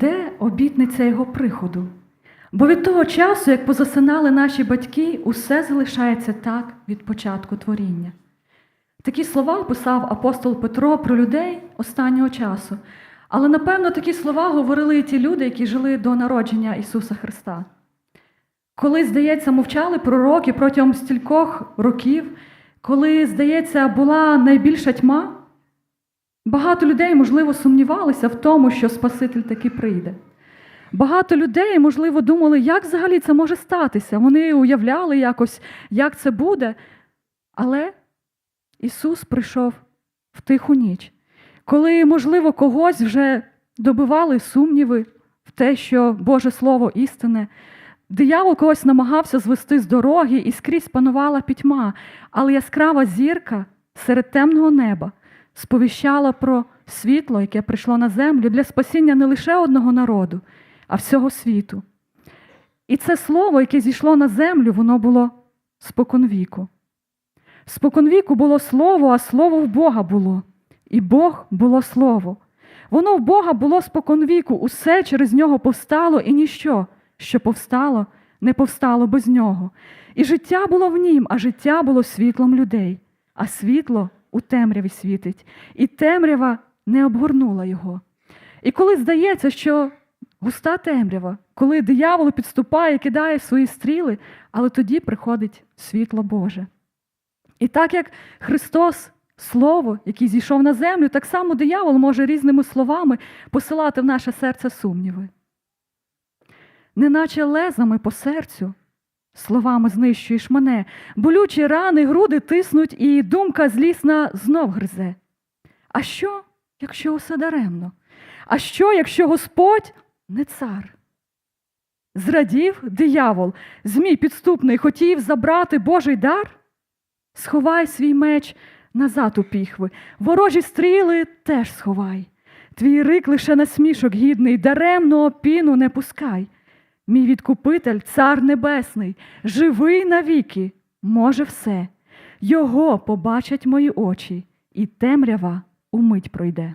де обітниця його приходу? Бо від того часу, як позасинали наші батьки, усе залишається так від початку творіння. Такі слова писав апостол Петро про людей останнього часу. Але напевно такі слова говорили і ті люди, які жили до народження Ісуса Христа. Коли, здається, мовчали пророки протягом стількох років, коли, здається, була найбільша тьма, багато людей, можливо, сумнівалися в тому, що Спаситель таки прийде. Багато людей, можливо, думали, як взагалі це може статися. Вони уявляли якось, як це буде. Але Ісус прийшов в тиху ніч, коли, можливо, когось вже добивали сумніви в те, що Боже Слово істине. Диявол когось намагався звести з дороги, і скрізь панувала пітьма, але яскрава зірка серед темного неба сповіщала про світло, яке прийшло на землю для спасіння не лише одного народу, а всього світу. І це слово, яке зійшло на землю, воно було споконвіку. Споконвіку було слово, а слово в Бога було. І Бог було слово. Воно в Бога було споконвіку, усе через нього повстало, і ніщо, що повстало, не повстало без нього. І життя було в нім, а життя було світлом людей, а світло у темряві світить, і темрява не обгорнула його. І коли здається, що густа темрява, коли диявол підступає кидає свої стріли, але тоді приходить світло Боже. І так як Христос, Слово, який зійшов на землю, так само диявол може різними словами посилати в наше серце сумніви. Неначе лезами по серцю, словами знищуєш мене, болючі рани, груди тиснуть, і думка злісна знов гризе. А що, якщо усе даремно? А що, якщо Господь не цар? Зрадів диявол, змій підступний, хотів забрати Божий дар? Сховай свій меч назад у піхви, ворожі стріли теж сховай. Твій рик лише насмішок гідний, даремно піну не пускай. Мій відкупитель, цар небесний, живий навіки, може все. Його побачать мої очі, і темрява умить пройде.